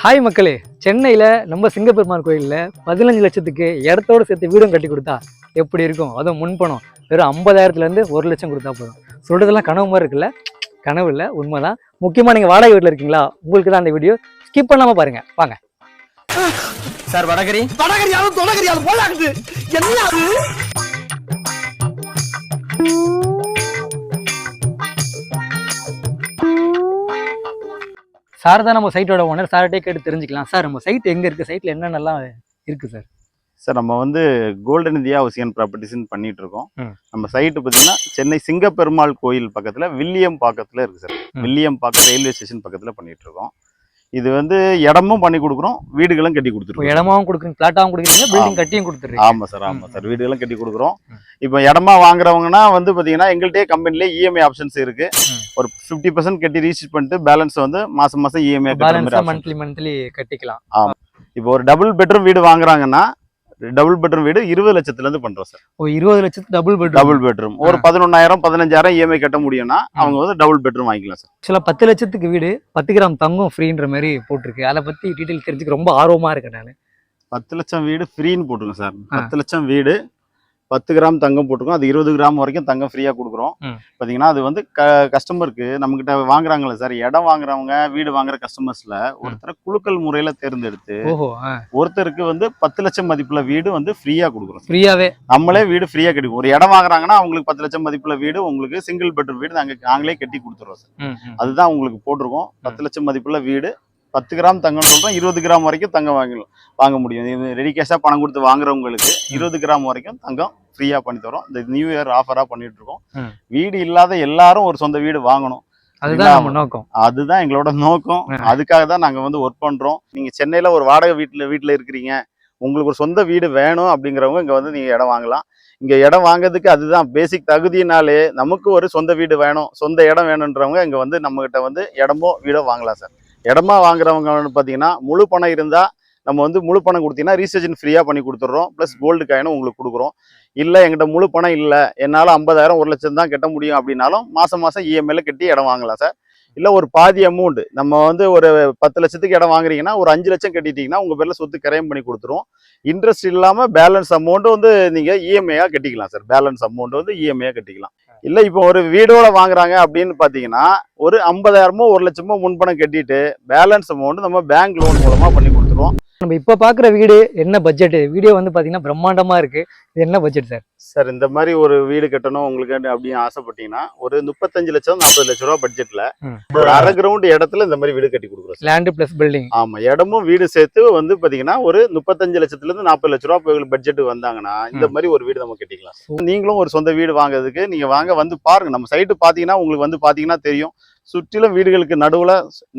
Hi மக்களே. சென்னையில் நம்ம சிங்கப்பெருமாள் கோயிலில் பதினஞ்சு லட்சத்துக்கு இடத்தோடு சேர்த்து வீடும் கட்டி கொடுத்தா எப்படி இருக்கும்? அதுவும் முன்பணம். வெறும் ஐம்பதாயிரத்துலேருந்து ஒரு லட்சம் கொடுத்தா போதும். சொல்கிறதெல்லாம் கனவு மாதிரி இருக்குல்ல? கனவு இல்லை உண்மைதான். முக்கியமாக நீங்கள் வாடகை வீட்டில் இருக்கீங்களா? உங்களுக்கு தான் அந்த வீடியோ ஸ்கிப் பண்ணாமல் பாருங்கள் வாங்க. சார் வடகரி? வடகரியாலும் தொடகரியாலும் போலாகுது என்ன சார் தான் நம்ம சைட்டோட ஓனர் சார்கிட்டே கேட்டு தெரிஞ்சுக்கலாம். சார் நம்ம சைட் எங்கே இருக்குது சைட்டில் என்னென்னலாம் இருக்குது சார்? சார் நம்ம வந்து கோல்டன் இந்தியா ஹவுசிங் ப்ராப்பர்ட்டிஸ்னு பண்ணிட்டு இருக்கோம். நம்ம சைட்டு பார்த்தீங்கன்னா சென்னை சிங்கப்பெருமாள் கோயில் பக்கத்தில் வில்லியம் பாக்கத்தில் இருக்கு sir. Villiambakkam railway station பக்கத்தில் பண்ணிட்டு இருக்கோம். இது வந்து இடமும் பண்ணி கொடுக்குறோம் வீடுகளும் கட்டி கொடுத்துருக்கோம் இடமாவும் கொடுக்குறீங்க ஃப்ளாட்டாகவும் கொடுக்குறீங்க பில்டிங் கட்டியும் கொடுத்துருங்க ஆமாம் சார் ஆமாம் சார். வீடுகளும் கட்டி கொடுக்குறோம். இப்போ இடமா வாங்குறவங்கன்னா வந்து பார்த்தீங்கன்னா எங்கள்கிட்டயே கம்பெனிலே இஎம்ஐ ஆப்ஷன்ஸ் இருக்கு. ம். ஒரு ஃபிஃப்டி பர்சன்ட் கட்டி ரீச் பண்ணிட்டு பேலன்ஸ் வந்து மாசம் மாசம் இஎம்ஐ. மந்த்லி மந்த்லி கட்டிக்கலாம். இப்போ ஒரு டபுள் பெட்ரூம் வீடு வாங்குறாங்கன்னா டபுள் பெட்ரூம் வீடு இருபது லட்சத்துல இருந்து பண்றோம் சார். ஓ இருபது லட்சத்து டபுள் பெட்ரூம் டபுள் பெட்ரூம் ஒரு பதினொன்னாயிரம் பதினஞ்சாயிரம் இஎம்ஐ கட்ட முடியும்னா அவங்க வந்து டபுள் பெட்ரூம் வாங்கிக்கலாம் சார். ஆக்சுவலாக பத்து லட்சத்துக்கு வீடு பத்து கிராம் தங்கம் ஃப்ரீன்ற மாதிரி போட்டிருக்கு. அதை பற்றி டீட்டெயில் தெரிஞ்சுக்க ரொம்ப ஆர்வமாக இருக்கேன் நான். பத்து லட்சம் வீடு ஃப்ரீன்னு போட்டுருங்க சார். பத்து லட்சம் வீடு பத்து கிராம் தங்கம் போட்டுருக்கோம். அது இருபது கிராம் வரைக்கும் தங்கம் ஃப்ரீயா கொடுக்குறோம். ம். பாத்தீங்கன்னா அது வந்து க கஸ்டமருக்கு நம்ம கிட்ட வாங்குறாங்களே சார் இடம் வாங்குறவங்க வீடு வாங்குற கஸ்டமர்ஸ்ல ஒருத்தரை குலுக்கல் முறையில தேர்ந்தெடுத்து ஒருத்தருக்கு வந்து பத்து லட்சம் மதிப்புல வீடு வந்து ஃப்ரீயா கொடுக்குறோம் ஃப்ரீயாகவே நம்மளே வீடு ஃப்ரீயா கட்டி ஒரு இடம் வாங்குறாங்கன்னா அவங்களுக்கு பத்து லட்சம் மதிப்புல வீடு உங்களுக்கு சிங்கிள் பெட்ரூம் வீடு நாங்க நாங்களே கட்டி கொடுத்துருவோம் சார். அதுதான் உங்களுக்கு போட்டிருக்கோம். பத்து லட்சம் மதிப்புள்ள வீடு பத்து கிராம் தங்கம் சொல்றோம். இருபது கிராம் வரைக்கும் தங்கம் வாங்கலாம் வாங்க முடியும். ரெடி கேஷா பணம் கொடுத்து வாங்குறவங்களுக்கு இருபது கிராம் வரைக்கும் தங்கம் ஃப்ரீயா பண்ணி தரோம். இந்த நியூ இயர் ஆஃபரா பண்ணிட்டு இருக்கோம். வீடு இல்லாத எல்லாரும் ஒரு சொந்த வீடு வாங்கணும். அதுதான் நோக்கம். அதுதான் எங்களோட நோக்கம். அதுக்காக தான் நாங்க வந்து ஒர்க் பண்றோம். நீங்க சென்னையில ஒரு வாடகை வீட்டுல வீட்டுல இருக்கிறீங்க. உங்களுக்கு ஒரு சொந்த வீடு வேணும் அப்படிங்கிறவங்க இங்க வந்து நீங்க இடம் வாங்கலாம். இங்க இடம் வாங்குறதுக்கு அதுதான் பேசிக் தகுதினாலே நமக்கு ஒரு சொந்த வீடு வேணும் சொந்த இடம் வேணுன்றவங்க இங்க வந்து நம்ம கிட்ட வந்து இடமோ வீடோ வாங்கலாம் சார் இடமா வாங்குறவங்க வந்து பாத்தீங்கன்னா முழு பணம் இருந்தா நம்ம வந்து முழு பணம் கொடுத்தீங்கன்னா ரீசர்ஜன் ஃப்ரீயா பண்ணி கொடுத்துட்றோம். ப்ளஸ் கோல்டு காயினும் உங்களுக்கு கொடுக்குறோம். இல்லை எங்கிட்ட முழு பணம் இல்லை. என்னால் ஐம்பதாயிரம் ஒரு லட்சம் தான் கட்ட முடியும் அப்படின்னாலும் மாசம் மாசம் இஎம்ஐல கட்டி இடம் வாங்கலாம் சார். இல்லை ஒரு பாதி அமௌண்ட் நம்ம வந்து ஒரு பத்து லட்சத்துக்கு இடம் வாங்குறீங்கன்னா ஒரு அஞ்சு லட்சம் கட்டிட்டீங்கன்னா உங்கள் பேரில் சொத்து கிரையம் பண்ணி கொடுத்துரும். இன்ட்ரெஸ்ட் இல்லாமல் பேலன்ஸ் அமௌண்ட் வந்து நீங்கள் இஎம்ஐயாக கட்டிக்கலாம் சார். பேலன்ஸ் அமௌண்ட் வந்து இஎம்ஐயாக கட்டிக்கலாம். இல்லை இப்போ ஒரு வீடோட வாங்குறாங்க அப்படின்னு பார்த்தீங்கன்னா ஒரு ஐம்பதாயிரமோ ஒரு லட்சமோ முன்பணம் கட்டிட்டு பேலன்ஸ் அமௌண்ட் நம்ம பேங்க் லோன் மூலமாக பண்ணி கொடுத்துருவோம் நம்ம இப்போ பார்க்குற வீடு என்ன பட்ஜெட் வீடியோ வந்து பார்த்தீங்கன்னா பிரம்மாண்டமாக இருக்கு. இது என்ன பட்ஜெட் சார்? சார் இந்த மாதிரி ஒரு வீடு கட்டணும் உங்களுக்கு அப்படின்னு ஆசைப்பட்டீங்கன்னா ஒரு முப்பத்தஞ்சு லட்சம் நாற்பது லட்ச ரூபா பட்ஜெட்ல ம். ஒரு அரை கிரவுண்ட் இடத்துல இந்த மாதிரி வீடு கட்டி கொடுக்குறோம் லேண்டு ப்ளஸ் பில்டிங் ஆமா இடமும் வீடு சேர்த்து வந்து பாத்தீங்கன்னா ஒரு முப்பத்தஞ்சு லட்சத்துல இருந்து நாற்பது லட்ச ரூபா பட்ஜெட் வந்தாங்கன்னா இந்த மாதிரி ஒரு வீடு நம்ம கட்டிக்கலாம் நீங்களும் ஒரு சொந்த வீடு வாங்குறதுக்கு நீங்க வாங்க வந்து பாருங்க. நம்ம சைட்டு பாத்தீங்கன்னா உங்களுக்கு வந்து பாத்தீங்கன்னா தெரியும். சுற்றிலும் வீடுகளுக்கு நடுவுல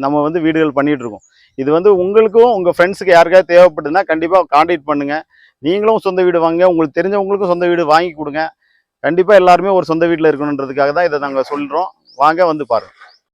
நம்ம வந்து வீடுகள் பண்ணிட்டு இருக்கோம் இது வந்து உங்களுக்கும் உங்க ஃப்ரெண்ட்ஸுக்கு யாருக்காவது தேவைப்படுதுன்னா கண்டிப்பா காண்டாக்ட் பண்ணுங்க. நீங்களும் சொந்த வீடு வாங்க உங்களுக்கு தெரிஞ்சவங்களுக்கும் சொந்த வீடு வாங்கி கொடுங்க. கண்டிப்பா எல்லாருமே ஒரு சொந்த வீட்டுல இருக்கணுன்றதுக்காக தான் இதை நாங்க சொல்றோம். வாங்க வந்து பாருங்க.